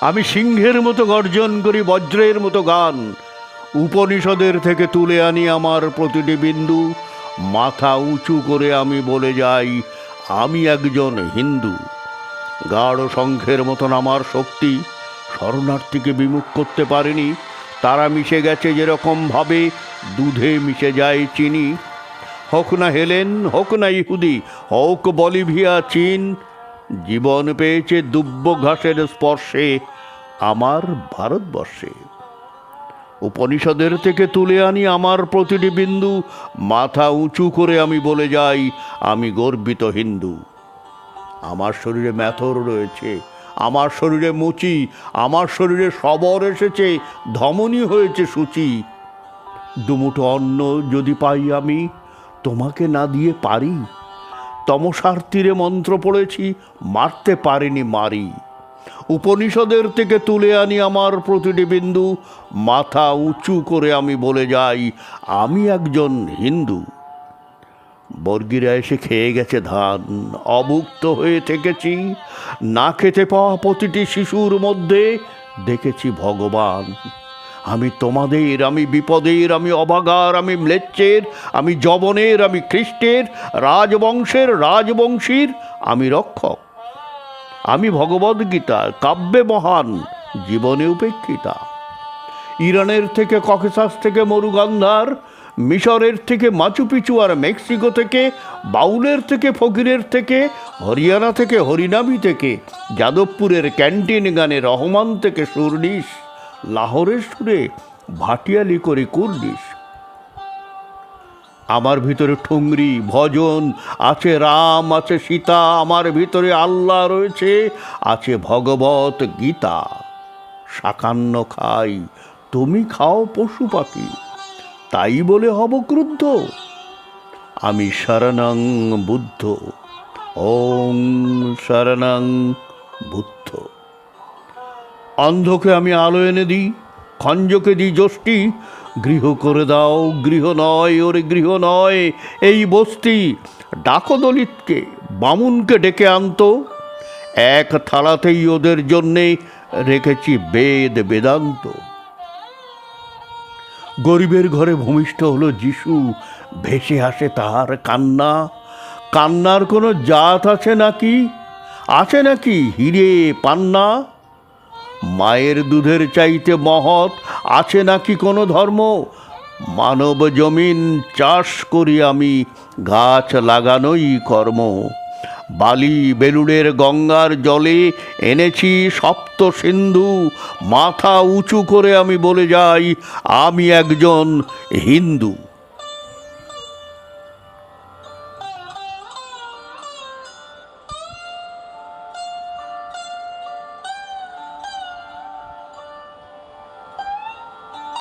আমি সিংহের মতো গর্জন করি, বজ্রের মতো গান। উপনিষদের থেকে তুলে আনি আমার প্রতিটি বিন্দু। মাথা উঁচু করে আমি বলে যাই, আমি একজন হিন্দু। গাঢ় শঙ্খের মতন আমার শক্তি, শরণার্থীকে বিমুখ করতে পারেনি। তারা মিশে গেছে যেরকম ভাবে, দুধে মিশে যায় চিনি। হোক না হেলেন, হোক না ইহুদি, হোক বলিভিয়া, চীন। জীবন পেয়েছে দুব্য ঘাসের স্পর্শে আমার ভারতবর্ষে। উপনিষদের থেকে তুলে আনি আমার প্রতিটি বিন্দু, মাথা উঁচু করে আমি বলে যাই, আমি গর্বিত হিন্দু। আমার শরীরে ম্যাথর রয়েছে, আমার শরীরে মুচি, আমার শরীরে সবর এসেছে, ধমনী হয়েছে সূচি। দুমুঠো অন্ন যদি পাই আমি, তোমাকে না দিয়ে পারি? তমসার তীরে মন্ত্র পড়েছি, মারতে পারিনি মারি। উপনিষদের থেকে তুলে আনি আমার প্রতিটি বিন্দু, মাথা উঁচু করে আমি বলে যাই, আমি একজন হিন্দু। বর্গিরা এসে খেয়ে গেছে ধান, অভুক্ত হয়ে থেকেছি। না খেতে পাওয়া প্রতিটি শিশুর মধ্যে দেখেছি ভগবান। আমি তোমাদের, আমি বিপদের, আমি অবাগার, আমি ম্লেচ্ছের, আমি জবনের আমি খ্রিস্টের, রাজবংশের, রাজবংশীর, আমি রক্ষক। আমি ভগবদ্গীতা কাব্যে মহান, জীবনে উপেক্ষিতা। ইরানের থেকে ককেসাস থেকে মরুগন্ধার, মিশরের থেকে মাচুপিচু আর মেক্সিকো থেকে, বাউলের থেকে ফকিরের থেকে, হরিয়ানা থেকে হরিনামি থেকে, যাদবপুরের ক্যান্টিন গানে রহমান থেকে সুরনিশ। লাহোরের সুরে ভাটিয়ালি করে কুর্দিশ আমার ভিতরে ঠুংরি, ভজন, আছে রাম, আছে সীতা, আমার ভিতরে আল্লাহ রয়েছে, আছে ভগবত গীতা। সাকান্ন খাই, তুমি খাও পশু পাখি, তাই বলে হব ক্রুদ্ধ। আমি শরণং বুদ্ধ ওং শরণং বুদ্ধ। অন্ধকে আমি আলো এনে দিই, খঞ্জকে দিই যষ্টি। গৃহ করে দাও, গৃহ নয়, ওরে গৃহ নয়, এই বস্তি। ডাকো দলিতকে, বামুনকে ডেকে আনতো। এক থালাতেই ওদের জন্যে রেখেছি বেদ বেদান্ত। গরিবের ঘরে ভূমিষ্ঠ হলো যিশু, ভেসে আসে তাহার কান্না। কান্নার কোনো জাত আছে নাকি? আছে নাকি হিরে পান্না? মায়ের দুধের চাইতে মহৎ আছে নাকি কোনো ধর্ম? মানব জমিন চাষ করি আমি, গাছ লাগানোই কর্ম। বালি বেলুড়ের গঙ্গার জলে এনেছি সপ্ত সিন্ধু, মাথা উঁচু করে আমি বলে যাই, আমি একজন হিন্দু।